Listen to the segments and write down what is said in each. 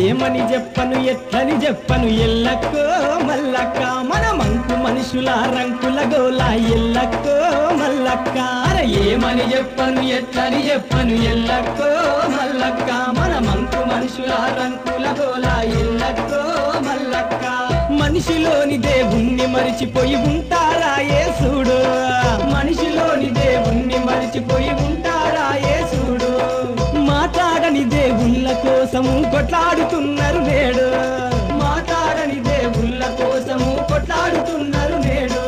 ఏమని చెప్పను ఎట్లని చెప్పను? ఎల్లక్కో మల్లక్క మన మంకు మనుషుల రంకుల గోల. ఎల్లక్కో మల్లక్క ఏమని చెప్పను ఎట్లని చెప్పను? ఎల్లక్కో మల్లక్క మన మంకు మనుషుల రంకుల గోల. ఎల్లక్కో మల్లక్క మనిషిలోని దేవుణ్ణి మరిచిపోయి ఉంటారా? ఏ చూడు దేవుణ్ణి కోసము కొట్లాడుతున్నారు నేడు. మాట్లాడని దేవుళ్ళ కోసము కొట్లాడుతున్నారు నేడు.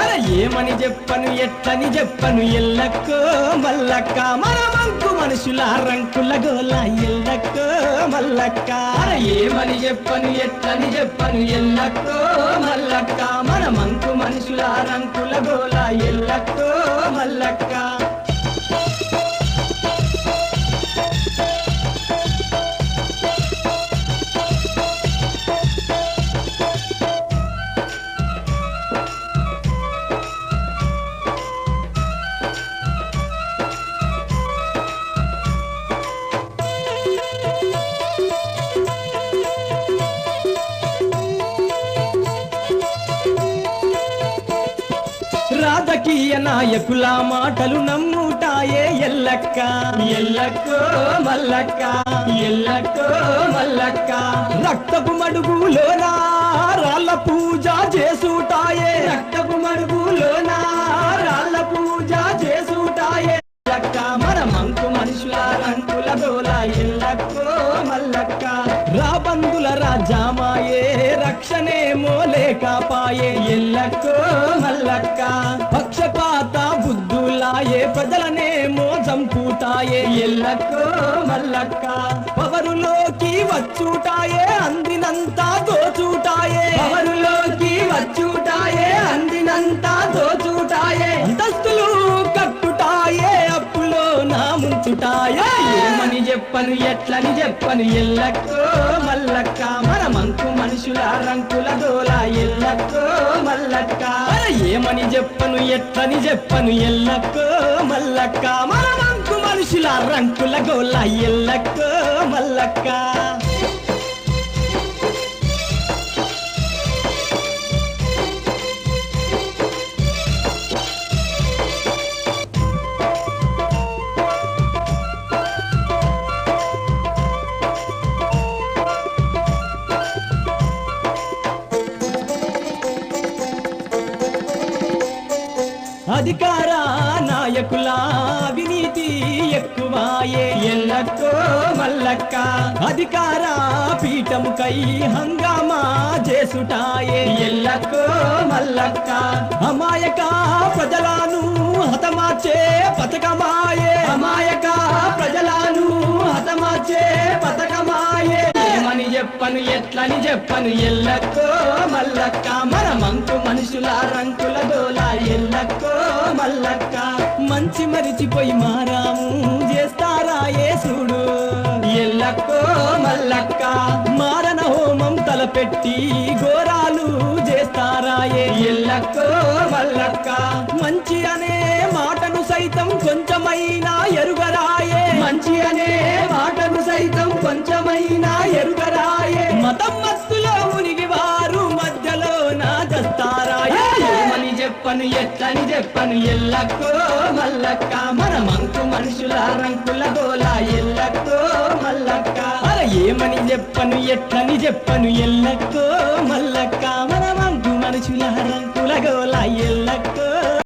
అరే ఏమని చెప్పను ఎట్లని చెప్పను ఎల్లక్కో మల్లక్క మన మంకు మనుషుల రంకుల గోల ఎల్లక్కో మల్లక్క అరే ఏమని చెప్పను ఎట్లని చెప్పను ఎల్లక్కో మల్లక్క మన మంకు మనుషుల రంకుల గోల ఎల్లక్కో మల్లక్క రాజకీయ నాయకుల మాటలు నమ్ముటాయే ఎల్లక్క. ఎల్లక్కో మల్లక్క. ఎల్లక్కో మల్లక్క. రక్తపు మడుగులోనా రాళ్ళ పూజ చేసుటాయే రక్తపు మడుగులోనా రాళ్ళ పూజ చేసుటాయే ఎల్లక్క మన మంకు మనుషుల రంగుల దోల ఎల్లక్కో మల్లక్క. రాబందుల రాజామాయే రక్షణేమో లేకపాయే ఎల్లక్కో మల్లక్క. పక్షపాత బుద్ధులాయే ప్రజలనేమో చంపుతాయే ఎల్లక్కో మల్లక్క పవరులోకి వచ్చుటాయే అందినంతా దోచుటాయే. పవరులోకి వచ్చుటాయే అందినంతా దోచుటాయే. అంతస్తులు కట్టుటాయే అప్పులో నా ముంచుటాయే. చెప్పను ఎట్లని చెప్పను ఎల్లక్కో మల్లక్క. మన మంకు మనుషుల రంకుల దోల ఎల్లక్కో మల్లక్క. ఏమని చెప్పను ఎట్లని చెప్పను ఎల్లక్కో మల్లక్క. మన మంకు మనుషుల రంకుల గోల ఎల్లక్కో మల్లక్క. అధికార నాయకుల అవినీతి ఎక్కువాయే. ఎల్లక్కో మల్లక్క అధికార పీఠముకై హంగామా చేసుటాయే. ఎల్లక్కో మల్లక్క అమాయక ప్రజలను హతమార్చే పథకమాయే. అమాయక ప్రజలను హతమార్చే పథకమాయే. ఏమని చెప్పను ఎట్లని చెప్పను ఎల్లక్కో మల్లక్క. మన మంకు మనుషుల రంకుల మల్లక్క మంచి మరిచిపోయి మారాము. చేస్తారా యేసుడు? ఎల్లక్కో మల్లక్క మారణ హోమం తలపెట్టి ఘోరాలు చేస్తారాయే ఎల్లక్కో మల్లక్క మంచి అనే మాటను సైతం కొంచెమైనా ఎరుగరాయే. మంచి అనే మాటను సైతం కొంచెమైనా చెప్పను ఎట్లని చెప్పను ఎల్లక్కో మల్లక్క. మన మంకు మనుషుల రంకుల గోలా ఎల్లక్కో మల్లక్క. ఏమని చెప్పను ఎట్లని చెప్పను ఎల్లక్కో మల్లక్క. మన మంకు మనుషుల రంకుల గోలా ఎల్లక్కో